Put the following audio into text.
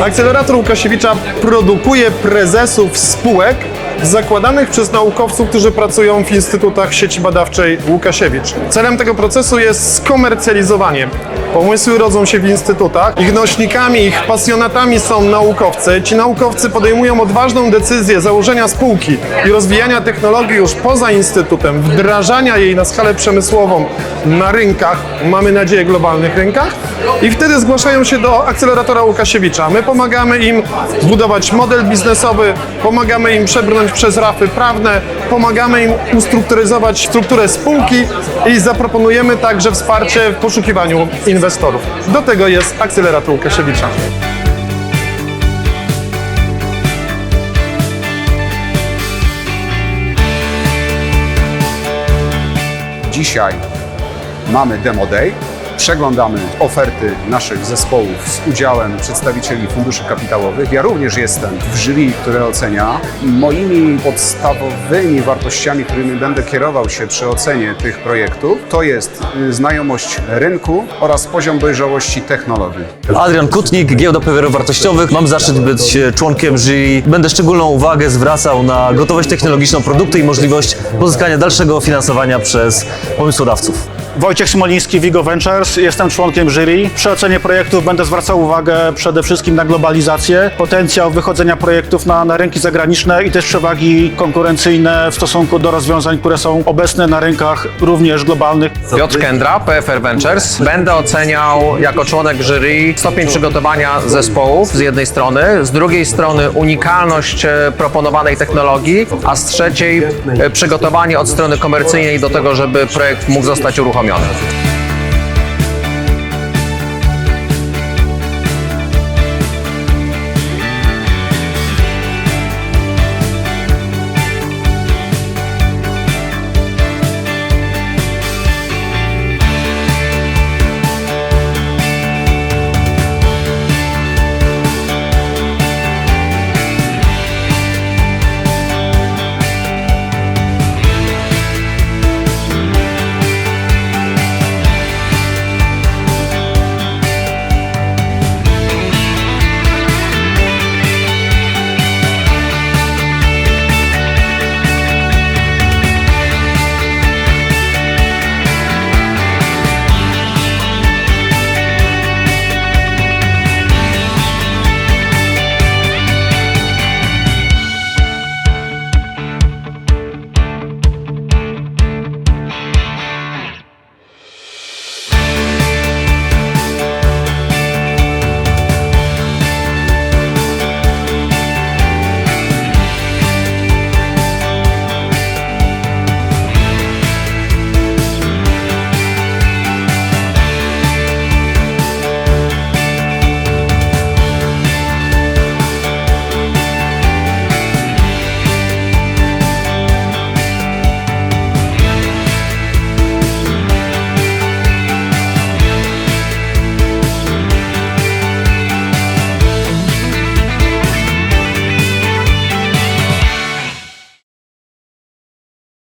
Akcelerator Łukasiewicza produkuje prezesów spółek zakładanych przez naukowców, którzy pracują w instytutach sieci badawczej Łukasiewicz. Celem tego procesu jest skomercjalizowanie. Pomysły rodzą się w instytutach. Ich nośnikami, ich pasjonatami są naukowcy. Ci naukowcy podejmują odważną decyzję założenia spółki i rozwijania technologii już poza instytutem, wdrażania jej na skalę przemysłową na rynkach, mamy nadzieję globalnych rynkach i wtedy zgłaszają się do akceleratora Łukasiewicza. My pomagamy im zbudować model biznesowy, pomagamy im przebrnąć przez rafy prawne, pomagamy im ustrukturyzować strukturę spółki i zaproponujemy także wsparcie w poszukiwaniu inwestorów. Do tego jest akcelerator Łukasiewicza. Dzisiaj mamy Demo Day. Przeglądamy oferty naszych zespołów z udziałem przedstawicieli funduszy kapitałowych. Ja również jestem w jury, które ocenia. Moimi podstawowymi wartościami, którymi będę kierował się przy ocenie tych projektów, to jest y, znajomość rynku oraz poziom dojrzałości technologii. Adrian Kutnik, Giełda Papierów Wartościowych. Mam zaszczyt być e, członkiem jury. Będę szczególną uwagę zwracał na gotowość technologiczną produktu i możliwość pozyskania dalszego finansowania przez pomysłodawców. Wojciech Smoliński, Vigo Ventures. Jestem członkiem jury. Przy ocenie projektów będę zwracał uwagę przede wszystkim na globalizację, potencjał wychodzenia projektów na, na rynki zagraniczne i też przewagi konkurencyjne w stosunku do rozwiązań, które są obecne na rynkach również globalnych. Piotr Kendra, PFR Ventures. Będę oceniał jako członek jury stopień przygotowania zespołów z jednej strony, z drugiej strony unikalność e, proponowanej technologii, a z trzeciej e, przygotowanie od strony komercyjnej do tego, żeby projekt mógł zostać uruchomiony. 方面来。